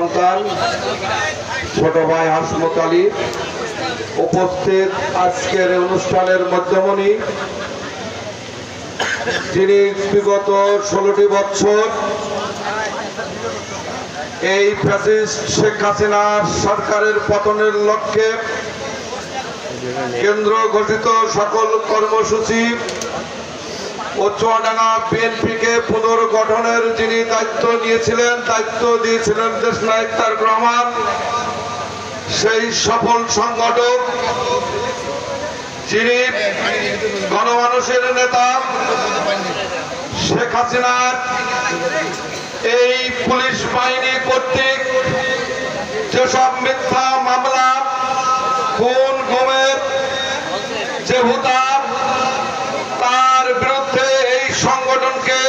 সন্তান, ছোট ভাই হাসমত আলী, উপস্থিত আজকের অনুষ্ঠানের মধ্যমণি, যিনি বিগত ষোলোটি বছর এই ফ্যাসিস্ট শেখ হাসিনার সরকারের পতনের লক্ষ্যে কেন্দ্র গঠিত সকল কর্মসূচি ও বিএনপিকে পুনর্গঠনের যিনি দায়িত্ব নিয়েছিলেন, দায়িত্ব দিয়েছিলেন দেশ নায়ক রহমান। সেই সফল সংগঠক যিনি গণমানুষের নেতা শেখ হাসিনার এই পুলিশ বাহিনী কর্তৃক যেসব মিথ্যা মামলা, খুন, গুমের, যে তার বিরুদ্ধে এই সংগঠনকে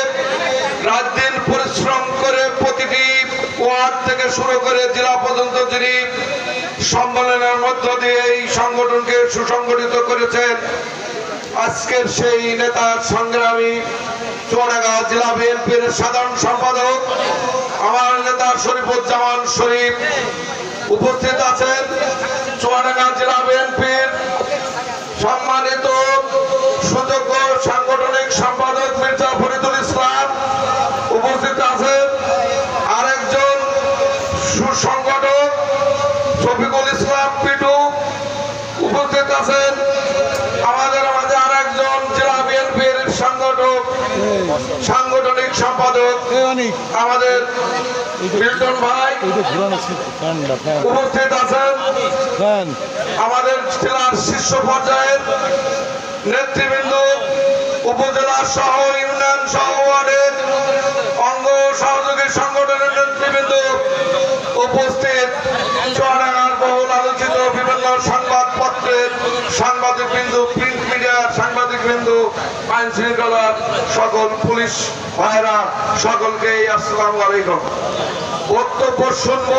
রাত দিন পরিশ্রম করে প্রতিটি ওয়ার্ড থেকে শুরু করে জেলা পর্যন্ত যিনি সম্মেলনের মধ্য দিয়ে এই সংগঠনকে সুসংগঠিত করেছেন, আজকের সেই নেতার সংগ্রামী চুয়াডাঙ্গা জেলা বিএনপির সাধারণ সম্পাদক আমার নেতা শরীফুজ্জামান শরীফ উপস্থিত আছেন। চুয়াডাঙ্গা জেলা বিএনপির সম্মানিত সুযোগ্য সাংগঠনিক সম্পাদক মির্জা ফরিদুল ইসলাম উপস্থিত আছেন আরেকজন সুসংগঠক শফিকুল ইসলাম পিটু উপস্থিত আছেন আমাদের মাঝে আরেকজন জেলা বিএনপির সংগঠক সাংগঠনিক সম্পাদক আমাদের মিল্টন ভাই উপস্থিত আছেন। আমাদের জেলার শীর্ষ পর্যায়ের নেতৃবৃন্দ উপজেলা সহ ইউনিয়ন সহ ওয়ার্ডের অঙ্গ সহযোগী সংগঠনের নেতৃবৃন্দ উপস্থিত। চুয়াডাঙ্গার বহুল আলোচিত বিভিন্ন সংবাদপত্রের সাংবাদিক বিন্দু প্রিন্ট মিডিয়ার বিন্দু আইন শৃঙ্খলার সকল পুলিশ ভাইরা সকলকে আসসালাম আলাইকুম। বক্তব্য শুনব।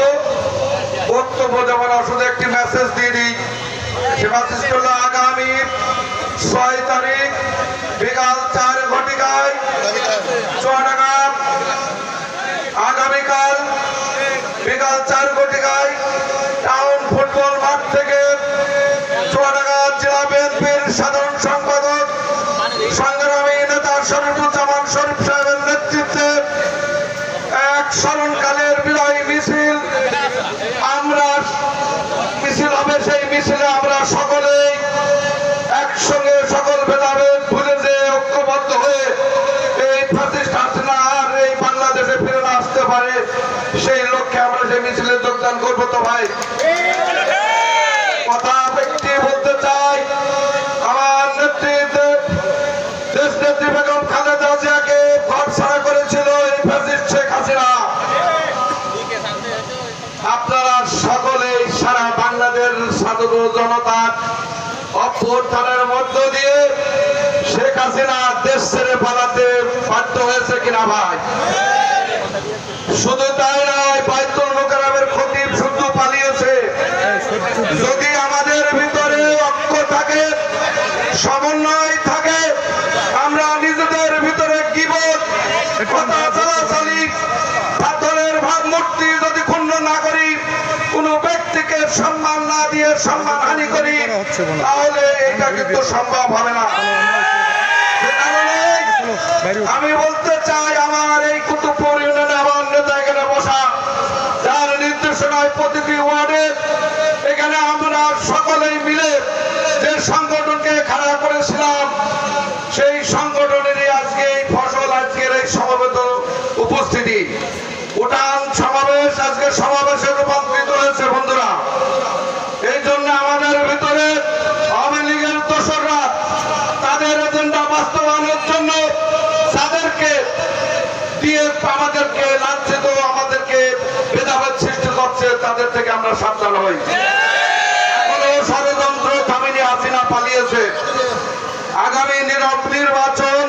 বক্তব্য যেমন শুধু একটি মেসেজ দিয়ে দিই, সে মেসেজটি আগামী ছয় তারিখ বিকাল চার ঘটিকায় চুয়াডাঙ্গা আগামীকাল বিকাল চার ঘটিকায় টাউন ফুটবল মাঠ থেকে চুয়াডাঙ্গা জেলা বিএনপির সাধারণ সম্পাদক সংগ্রামী নেতা শরীফুজ্জামান শরীফ সাহেবের নেতৃত্বে এক স্মরণকালের বিদায় মিছিল। আমরা মিছিল হবে, সেই মিছিলে আমরা সকলেই একসঙ্গে সকল ভেদাভেদ ভুলে যে ঐক্যবদ্ধ হয়ে এই হাসিনা আর এই বাংলাদেশে ফিরে আসতে পারে। সেই লক্ষ্যে আমরা সেই মিছিলে যোগদান করব তো ভাই সারা বাংলাদেশ সাধারণ জনতার অভ্যুত্থানের মধ্য দিয়ে শেখ হাসিনা দেশ ছেড়ে পালাতে বাধ্য হয়েছে কিনা ভাই? শুধু তাই নয়, বাইতুল মোকারমের খতিব শুধু পালিয়েছে। যদি আমাদের ভিতরে ঐক্য থাকে, সমন্বয় থাকে, আমরা নিজেদের ভিতরে কিবোধ কথা চলাচলি পাথরের ভাবমূর্তি যদি ক্ষুণ্ণ না করি কোন ব্যক্তিকে সম্মান না দিয়ে সম্মান হানি করি, তাহলে এটা কিন্তু সম্ভব হবে না। আমি বলতে চাই, আমার এই কুতুবপুর ইউনিয়নে আমার নেতা এখানে বসা, যার নির্দেশনায় প্রতিটি ওয়ার্ডে এখানে আমরা সকলেই মিলে যে সংগঠনকে খাড়া করেছিলাম, সেই সংগঠনেরই আজকে এই ফসল, আজকের এই সমাবেত উপস্থিতি। উঠান সমাবেশ, আজকে সমাবেশে আমাদেরকে লাঞ্ছিত আমাদেরকে ভেদাভেদ সৃষ্টি করছে, তাদের থেকে আমরা সাবধান হই। ষড়যন্ত্র থামিনি, হাসিনা পালিয়েছে। আগামী নির- নির্বাচন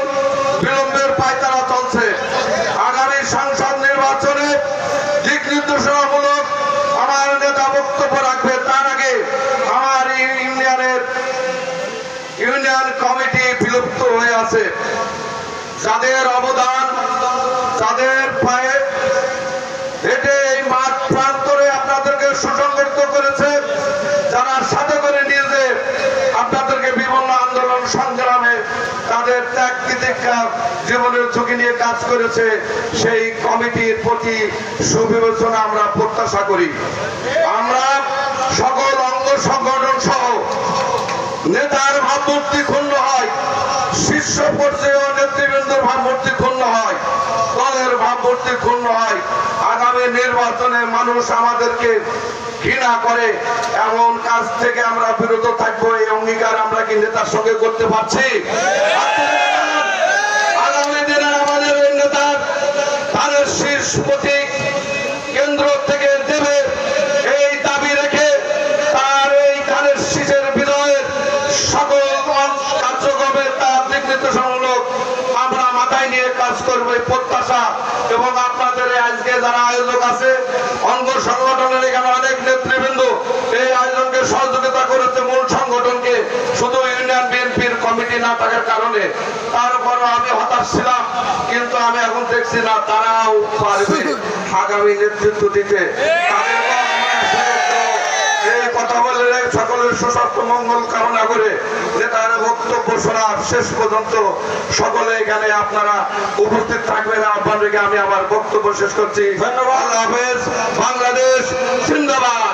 বিলম্বের পায়তারা চলছে। আগামী সংসদ নির্বাচনে দিক নির্দেশনামূলক আমার নেতা বক্তব্য রাখবে। তার আগে আমার ইউনিয়নের ইউনিয়ন কমিটি বিলুপ্ত হয়ে আছে। যাদের অবদান তাদের পায়ে হেঁটে এই মাঠ প্রান্তরে আপনাদেরকে সুসংগঠিত করেছে। যারা সাথে করে নিয়েছে, আপনাদেরকে বিভিন্ন আন্দোলন সংগ্রামে তাদের ত্যাগ তিতিক্ষা জীবনের ঝুঁকি নিয়ে কাজ করেছে। সেই কমিটির প্রতি সুবিবেচনা আমরা প্রত্যাশা করি। আমরা সকল অঙ্গ সংগঠন সহ নেতার ভাবমূর্তি ক্ষুণ্ণ হয়। শীর্ষ পর্যায়ে নেতৃবৃন্দ ভাবমূর্তি ভাবমূর্তি ক্ষুণ্ণ হয়। আগামী নির্বাচনে মানুষ আমাদেরকে ঘৃণা করে। এমন কাজ থেকে আমরা বিরত থাকব, এই অঙ্গীকার আমরা কি নেতার সঙ্গে করতে পারছি? আগামী দিনে আমাদের এই নেতার তাদের শীর্ষ প্রতীক কেন্দ্র থেকে দেবে এই দাবি রেখে তার এই ধানের শীষের বিজয়ের সকল কার্যক্রমে তার দিক নির্দেশনামূলক আমরা কাজ করব, প্রত্যাশা। এবং আপনাদের আজকে যারা আয়োজক আছে, অঙ্গ সংগঠনের এখানে অনেক নেতৃবৃন্দ, এই আয়োজনকে সহযোগিতা করেছে মূল সংগঠনকে, শুধু ইউনিয়ন বিএনপির কমিটি না থাকার কারণে। তারপরও আমি হতাশ ছিলাম, কিন্তু আমি এখন দেখছি না তারাও পারবে আগামী নেতৃত্ব দিতে। তাদেরকেও আমরা সুযোগ দেব। এই কথা বলে সকলের সুস্বাস্থ্য মঙ্গল কামনা করে যে তার বক্তব্য শোনার শেষ পর্যন্ত সকলে এখানে আপনারা উপস্থিত থাকবেন। আহ্বান রেখে আমি আমার বক্তব্য শেষ করছি। ধন্যবাদ। হাফেজ। বাংলাদেশ জিন্দাবাদ।